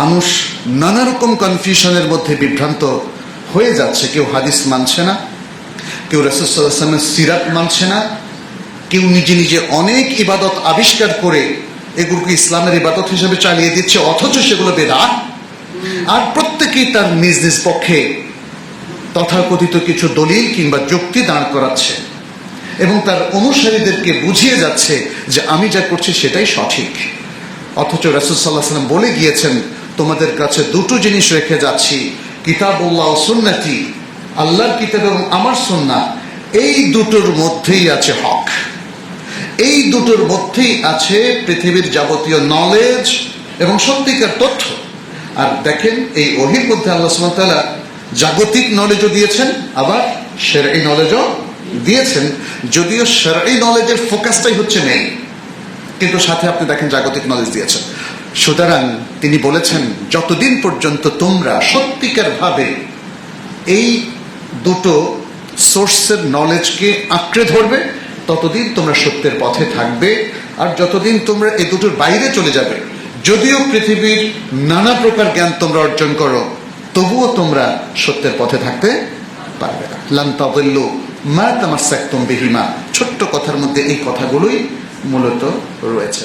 মানুষ নানা রকম কনফিউশনের মধ্যে বিভ্রান্ত হয়ে যাচ্ছে। কেউ হাদিস মানছে না, কেউ রসুলামের সিরাত মানছে না, কেউ নিজে নিজে অনেক ইবাদত আবিষ্কার করে এগুলোকে ইসলামের ইবাদত হিসেবে চালিয়ে দিচ্ছে, অথচ সেগুলো বেদাত। আর প্রত্যেকেই তার নিজ নিজ পক্ষে তথাকথিত কিছু দলিল কিংবা যুক্তি দাঁড় করাচ্ছে এবং তার অনুসারীদেরকে বুঝিয়ে যাচ্ছে যে আমি যা করছি সেটাই সঠিক। অথচ রাসুল সাল্লাহ সাল্লাম বলে গিয়েছেন তোমাদের কাছে দুটো জিনিস রেখে যাচ্ছি, কিতাবুল্লাহ ও সুন্নাতি, আল্লাহর কিতাব এবং আমার সুন্না এই দুটোর মধ্যেই আছে হক। এই দুটোর মধ্যেই আছে পৃথিবীর যাবতীয় নলেজ এবং সত্যিকার তথ্য। আর দেখেন, এই ওহির মধ্যে আল্লাহ সুমতালা জাগতিক নলেজও দিয়েছেন, আবার সেরাই নলেজও দিয়েছেন। যদিও সেরাই নলেজের ফোকাসটাই হচ্ছে মেইন কিন্তু সাথে আপনি দেখেন জাগতিক নলেজ দিয়েছেন। সুতরাং তিনি বলেছেন, যতদিন পর্যন্ত তোমরা সত্যিকার ভাবে এই দুটো সোর্সের নলেজকে আঁকড়ে ধরবে, ততদিন তোমরা সত্যের পথে থাকবে। আর যতদিন তোমরা এই দুটোর বাইরে চলে যাবে, যদিও পৃথিবীর নানা প্রকার জ্ঞান তোমরা অর্জন করো, তবুও তোমরা সত্যের পথে থাকতে পারবে না। লান্তাবল্লু মা তামার বিহিমা। ছোট্ট কথার মধ্যে এই কথাগুলোই মূলত রয়েছে।